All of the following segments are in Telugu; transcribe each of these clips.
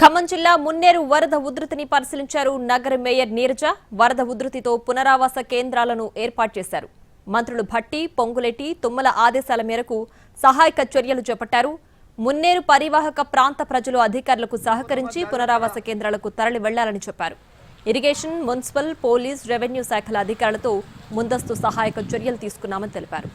ఖమ్మం జిల్లా మున్నేరు వరద ఉధృతిని పరిశీలించారు నగర మేయర్ నీరజ. వరద ఉధృతితో పునరావాస కేంద్రాలను ఏర్పాటు చేశారు. మంత్రులు భట్టి పొంగులెట్టి తుమ్మల ఆదేశాల మేరకు సహాయక చర్యలు చేపట్టారు. మున్నేరు పరివాహక ప్రాంత ప్రజలు అధికారులకు సహకరించి పునరావాస కేంద్రాలకు తరలి వెళ్ళాలని చెప్పారు. ఇరిగేషన్ మున్సిపల్ పోలీస్ రెవెన్యూ శాఖల అధికారులతో ముందస్తు సహాయక చర్యలు తీసుకున్నామని తెలిపారు.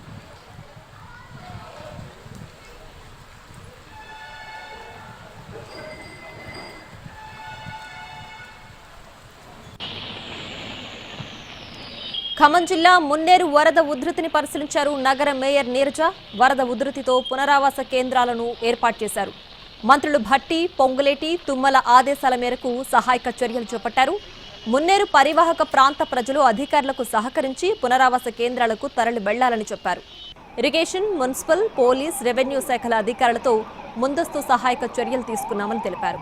ఖమ్మం జిల్లా మున్నేరు వరద ఉధృతిని పరిశీలించారు నగర మేయర్ నీరజ. వరద ఉధృతితో పునరావాస కేంద్రాలను ఏర్పాటు చేశారు. మంత్రులు భట్టి పొంగులేటి తుమ్మల ఆదేశాల మేరకు సహాయక చర్యలు చేపట్టారు. మున్నేరు పరివాహక ప్రాంత ప్రజలు అధికారులకు సహకరించి పునరావాస కేంద్రాలకు తరలి వెళ్ళాలని చెప్పారు. ఇరిగేషన్ మున్సిపల్ పోలీస్ రెవెన్యూ శాఖల అధికారులతో ముందస్తు సహాయక చర్యలు తీసుకున్నామని తెలిపారు.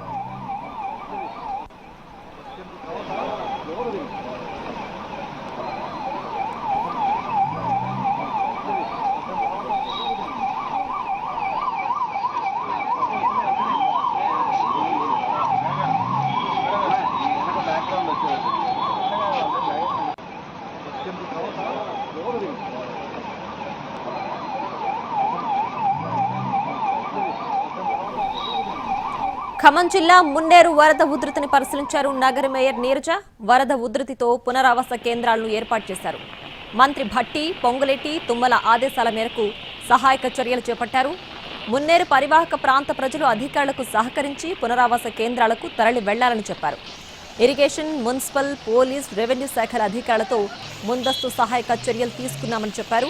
ఖమ్మం జిల్లా మున్నేరు వరద ఉధృతిని పరిశీలించారు నగర మేయర్ నీరజ. వరద ఉధృతితో పునరావాస కేంద్రాలను ఏర్పాటు చేశారు. మంత్రి భట్టి పొంగులెట్టి తుమ్మల ఆదేశాల మేరకు సహాయక చర్యలు చేపట్టారు. మున్నేరు పరివాహక ప్రాంత ప్రజలు అధికారులకు సహకరించి పునరావాస కేంద్రాలకు తరలి వెళ్ళాలని చెప్పారు. ఇరిగేషన్ మున్సిపల్ పోలీస్ రెవెన్యూ శాఖల అధికారులతో ముందస్తు సహాయక చర్యలు తీసుకున్నామని చెప్పారు.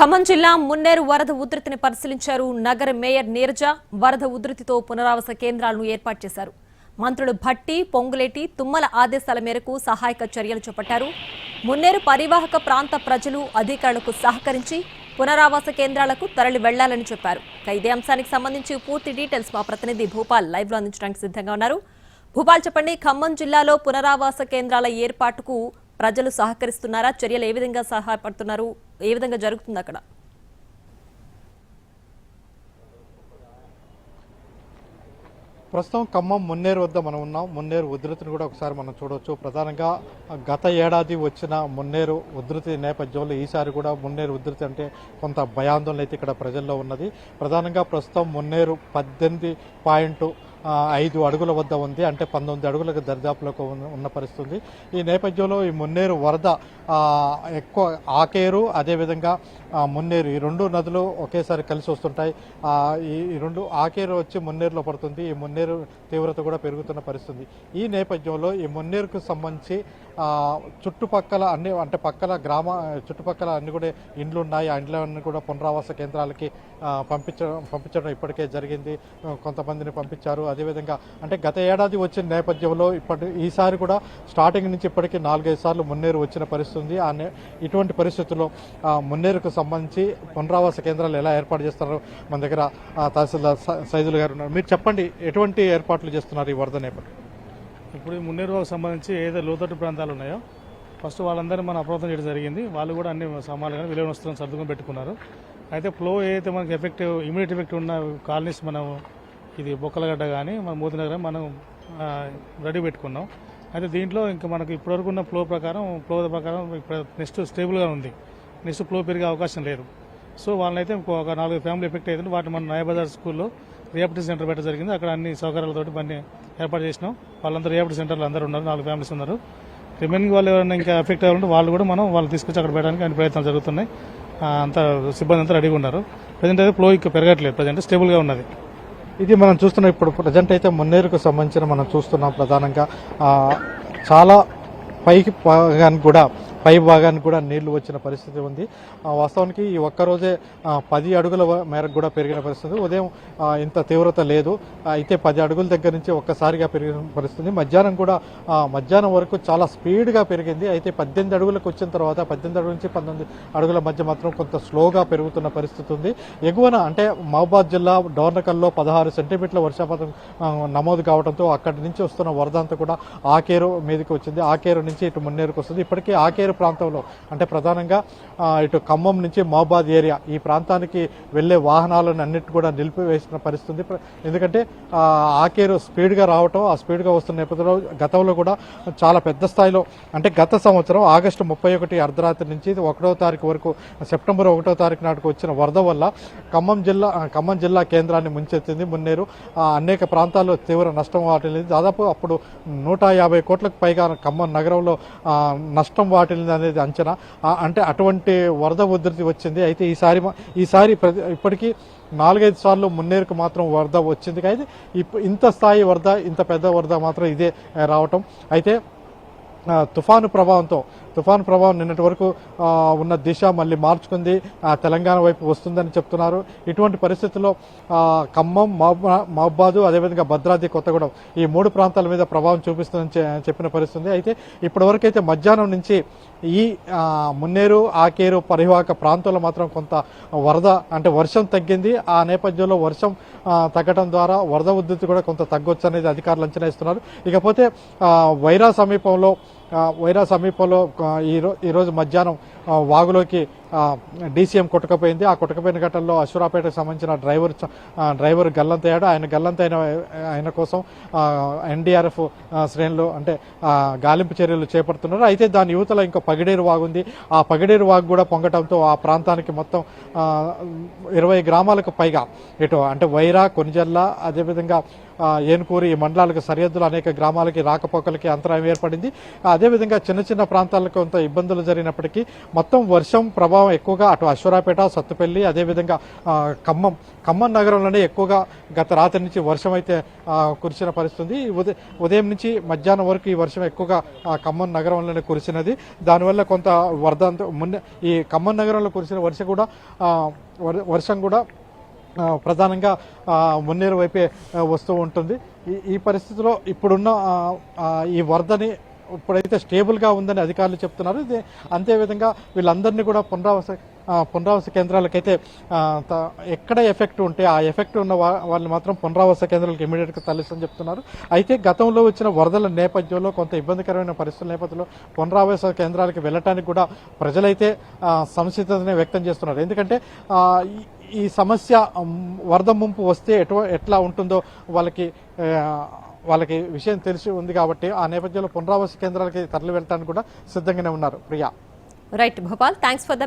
ఖమ్మం జిల్లా మున్నేరు వరద ఉధృతిని పరిశీలించారు నగర మేయర్ నీరజ. వరద ఉధృతితో పునరావాస కేంద్రాలను ఏర్పాటు చేశారు. మంత్రులు భట్టి పొంగులేటి తుమ్మల ఆదేశాల మేరకు సహాయక చర్యలు చేపట్టారు. మున్నేరు పరివాహక ప్రాంత ప్రజలు అధికారులకు సహకరించి పునరావాస కేంద్రాలకు తరలి వెళ్ళాలని చెప్పారు. ఇదే అంశానికి సంబంధించి పూర్తి డీటెయిల్స్ మా ప్రతినిధి భూపాల్ లైవ్లో అందించడానికి సిద్ధంగా ఉన్నారు. భూపాల్ చెప్పండి ఖమ్మం జిల్లాలో పునరావాస కేంద్రాల ఏర్పాటుకు ప్రజలు సహకరిస్తున్నారా? చర్యలు ఏ విధంగా సహాయపడుతున్నారు? ఏ విధంగా జరుగుతుంది అక్కడ? ప్రస్తుతం ఖమ్మం మున్నేరు వద్ద మనం ఉన్నాం. మున్నేరు ఉధృతిని కూడా ఒకసారి మనం చూడవచ్చు ప్రధానంగా గత ఏడాది వచ్చిన మున్నేరు ఉధృతి నేపథ్యంలో ఈసారి కూడా మున్నేరు ఉధృతి అంటే కొంత భయాందోళన అయితే ఇక్కడ ప్రజల్లో ఉన్నది. ప్రధానంగా ప్రస్తుతం మున్నేరు పద్దెనిమిది పాయింట్ ఐదు అడుగుల వద్ద ఉంది. అంటే పంతొమ్మిది అడుగులకు దరిదాపులకు ఉన్న- పరిస్థితి ఉంది ఈ నేపథ్యంలో ఈ మున్నేరు వరద ఎక్కువ ఆకేరు అదేవిధంగా మున్నేరు ఈ రెండు నదులు ఒకేసారి కలిసి వస్తుంటాయి. ఈ ఈ రెండు ఆకేరు వచ్చి మున్నేరులో పడుతుంది. ఈ మున్నేరు తీవ్రత కూడా పెరుగుతున్న పరిస్థితి ఈ నేపథ్యంలో ఈ మున్నేరుకు సంబంధించి చుట్టుపక్కల అన్ని అంటే పక్కల గ్రామ చుట్టుపక్కల అన్ని కూడా ఇండ్లు ఉన్నాయి. ఆ ఇండ్లన్నీ కూడా పునరావాస కేంద్రాలకి పంపించడం పంపించడం ఇప్పటికే జరిగింది. కొంతమందిని పంపించారు. అదేవిధంగా అంటే గత ఏడాది వచ్చిన నేపథ్యంలో ఇప్పటి ఈసారి కూడా స్టార్టింగ్ నుంచి ఇప్పటికీ నాలుగైదు సార్లు మున్నేరు వచ్చిన పరిస్థితి ఉంది ఆ ఇటువంటి పరిస్థితుల్లో మున్నేరుకు సంబంధించి పునరావాస కేంద్రాలు ఎలా ఏర్పాటు చేస్తున్నారు మన దగ్గర తహసీల్దార్ సైజులు సైదులు గారు ఉన్నారు. మీరు చెప్పండి ఎటువంటి ఏర్పాట్లు చేస్తున్నారు ఈ వరద నేపథ్యం? ఇప్పుడు ఈ మున్నేరువాకు సంబంధించి ఏదైతే లోతట్టు ప్రాంతాలు ఉన్నాయో ఫస్ట్ వాళ్ళందరినీ మనం అప్రమత్తం చేయడం జరిగింది. వాళ్ళు కూడా అన్ని సామాన్లు కానీ విలువైన వస్తువులను సర్దుకొని పెట్టుకున్నారు. అయితే ఫ్లో ఏదైతే మనకి ఎఫెక్టివ్ ఇమీడియట్ ఎఫెక్ట్ ఉన్న కాలనీస్ మనం ఇది బొక్కలగడ్డ కానీ మన మూతినగర్ మనం రెడీ పెట్టుకున్నాం. అయితే దీంట్లో ఇంకా మనకి ఇప్పటివరకు ఉన్న ఫ్లో ప్రకారం ఫ్లో ప్రకారం ఇప్పుడు నెక్స్ట్ స్టేబుల్గా ఉంది. నెక్స్ట్ ఫ్లో పెరిగే అవకాశం లేదు. సో వాళ్ళనైతే ఇంకో ఒక నాలుగు ఫ్యామిలీ ఎఫెక్ట్ అవుతుంది వాటిని మన నాయబజార్ స్కూల్లో రియాబిలిటీ సెంటర్ పెట్టడం జరిగింది. అక్కడ అన్ని సౌకర్యాలతోటి పని ఏర్పాటు చేసినాం. వాళ్ళందరూ రియాబిలిటీ సెంటర్లో అందరూ ఉన్నారు. నాలుగు ఫ్యామిలీస్ ఉన్నారు. రిమైనింగ్ వాళ్ళు ఎవరైనా ఇంకా ఎఫెక్ట్ అవ్వాలంటే వాళ్ళు కూడా మనం వాళ్ళు తీసుకొచ్చి అక్కడ పెట్టడానికి అన్ని ప్రయత్నాలు జరుగుతున్నాయి. అంత సిబ్బంది అంతా రెడీగా ఉన్నారు. ప్రజెంట్ అయితే ఫ్లో ఇంకా పెరగట్లేదు. ప్రజెంట్ స్టేబుల్గా ఉన్నది. ఇది మనం చూస్తున్నాం ఇప్పుడు ప్రజెంట్ అయితే మున్నేరుకు సంబంధించిన మనం చూస్తున్నాం ప్రధానంగా. చాలా పైకి పోగానికి కూడా పై భాగానికి కూడా నీళ్ళు వచ్చిన పరిస్థితి ఉంది. వాస్తవానికి ఈ ఒక్కరోజే పది అడుగుల మేరకు కూడా పెరిగిన పరిస్థితి. ఉదయం ఇంత తీవ్రత లేదు. అయితే పది అడుగుల దగ్గర నుంచి ఒక్కసారిగా పెరిగిన పరిస్థితి. మధ్యాహ్నం కూడా మధ్యాహ్నం వరకు చాలా స్పీడ్గా పెరిగింది. అయితే పద్దెనిమిది అడుగులకు వచ్చిన తర్వాత పద్దెనిమిది అడుగుల నుంచి పంతొమ్మిది అడుగుల మధ్య మాత్రం కొంత స్లోగా పెరుగుతున్న పరిస్థితి ఉంది. ఎగువన అంటే మహబాద్ జిల్లా డోర్నకల్లో పదహారు సెంటీమీటర్ల వర్షపాతం నమోదు కావడంతో అక్కడి నుంచి వస్తున్న వరద అంతా కూడా ఆకేరు మీదకి వచ్చింది. ఆకేరు నుంచి ఇటు మున్నేరుకు వస్తుంది. ఇప్పటికీ ఆకేరు ప్రాంతంలో. అంటే ప్రధానంగా ఇటు ఖమ్మం నుంచి మహబాద్ ఏరియా ఈ ప్రాంతానికి వెళ్ళే వాహనాలను అన్నిటి కూడా నిలిపివేసిన పరిస్థితి. ఎందుకంటే ఆకేరు స్పీడ్గా రావటం ఆ స్పీడ్గా వస్తున్న నేపథ్యంలో గతంలో కూడా చాలా పెద్ద స్థాయిలో అంటే గత సంవత్సరం ఆగస్టు ముప్పై ఒకటి అర్ధరాత్రి నుంచి ఒకటో తారీఖు వరకు సెప్టెంబర్ ఒకటో తారీఖు నాటికి వచ్చిన వరద వల్ల ఖమ్మం జిల్లా ఖమ్మం జిల్లా కేంద్రాన్ని ముంచెత్తింది మున్నేరు. అనేక ప్రాంతాల్లో తీవ్ర నష్టం వాటిల్లింది. దాదాపు అప్పుడు నూట యాభై కోట్లకు పైగా ఖమ్మం నగరంలో నష్టం వాటిల్లింది. అనేది అంచనా. అంటే అటువంటి వరద ఉధృతి వచ్చింది. అయితే ఈసారి మా- ఈసారి ప్రతి- ఇప్పటికీ నాలుగైదు సార్లు మున్నేరుకు మాత్రం వరద వచ్చింది. అయితే ఇంత స్థాయి వరద ఇంత పెద్ద వరద మాత్రం ఇదే రావటం. అయితే తుఫాను ప్రభావంతో తుఫాన్ ప్రభావం నిన్నటి వరకు ఉన్న దిశ మళ్ళీ మార్చుకుంది. తెలంగాణ వైపు వస్తుందని చెప్తున్నారు. ఇటువంటి పరిస్థితుల్లో ఖమ్మం మహబాదు అదేవిధంగా భద్రాద్రి కొత్తగూడెం ఈ మూడు ప్రాంతాల మీద ప్రభావం చూపిస్తుందని చెప్పిన పరిస్థితి అయితే ఇప్పటివరకు అయితే మధ్యాహ్నం నుంచి ఈ మున్నేరు ఆకేరు పరివాహక ప్రాంతంలో మాత్రం కొంత వరద అంటే వర్షం తగ్గింది. ఆ నేపథ్యంలో వర్షం తగ్గడం ద్వారా వరద ఉధృతి కూడా కొంత తగ్గొచ్చు అనేది అధికారులు అంచనా ఇస్తున్నారు ఇకపోతే వైరా సమీపంలో వైరా సమీపంలో ఈరో ఈరోజు మధ్యాహ్నం వాగులోకి డీసీఎం కొట్టుకపోయింది. ఆ కొట్టుకపోయిన ఘటనలో అశ్వరాపేటకు సంబంధించిన డ్రైవర్ డ్రైవర్ గల్లంతయ్యాడు ఆయన గల్లంతైన ఆయన కోసం ఎన్డీఆర్ఎఫ్ శ్రేణులు అంటే గాలింపు చర్యలు చేపడుతున్నారు. అయితే దాని యువతలో ఇంకా పగిడేరు వాగుంది ఆ పగిడేరు వాగు కూడా పొంగటంతో ఆ ప్రాంతానికి మొత్తం ఇరవై గ్రామాలకు పైగా ఇటు అంటే వైరా కొనిజల్ల అదేవిధంగా ఏనుకూరు ఈ మండలాలకు సరిహద్దులు అనేక గ్రామాలకి రాకపోకలకి అంతరాయం ఏర్పడింది. అదేవిధంగా చిన్న చిన్న ప్రాంతాలకు కొంత ఇబ్బందులు జరిగినప్పటికీ మొత్తం వర్షం ప్రభావం ఎక్కువగా అటు అశ్వరాపేట సత్తుపల్లి అదేవిధంగా ఖమ్మం. ఖమ్మం నగరంలోనే ఎక్కువగా గత రాత్రి నుంచి వర్షం అయితే కురిసిన పరిస్థితి ఈ ఉదయం ఉదయం నుంచి మధ్యాహ్నం వరకు ఈ వర్షం ఎక్కువగా ఖమ్మం నగరంలోనే కురిసినది. దానివల్ల కొంత వరద మున్న ఈ ఖమ్మం నగరంలో కురిసిన వర్షం కూడా వర్షం కూడా ప్రధానంగా మున్నేరు వైపే వస్తూ ఉంటుంది. ఈ ఈ పరిస్థితిలో ఇప్పుడున్న ఈ వరదని ఇప్పుడైతే స్టేబుల్గా ఉందని అధికారులు చెప్తున్నారు. ఇది అంతేవిధంగా వీళ్ళందరినీ కూడా పునరావాస పునరావాస కేంద్రాలకైతే ఎక్కడ ఎఫెక్ట్ ఉంటే ఆ ఎఫెక్ట్ ఉన్న వాళ్ళు వాళ్ళని మాత్రం పునరావాస కేంద్రాలకు ఇమీడియట్గా తరలిస్తని చెప్తున్నారు. అయితే గతంలో వచ్చిన వరదల నేపథ్యంలో కొంత ఇబ్బందికరమైన పరిస్థితుల నేపథ్యంలో పునరావాస కేంద్రాలకు వెళ్ళటానికి కూడా ప్రజలైతే ఆ, సంసిద్ధతనే వ్యక్తం చేస్తున్నారు. ఎందుకంటే ఈ- సమస్య వరద ముంపు వస్తే ఎటు ఎట్లా ఉంటుందో వాళ్ళకి వాళ్ళకి విషయం తెలిసి ఉంది కాబట్టి ఆ నేపథ్యంలో పునరావాస కేంద్రాలకి తరలి వెళ్ళడానికి కూడా సిద్ధంగానే ఉన్నారు Priya. Right Bhopal thanks for the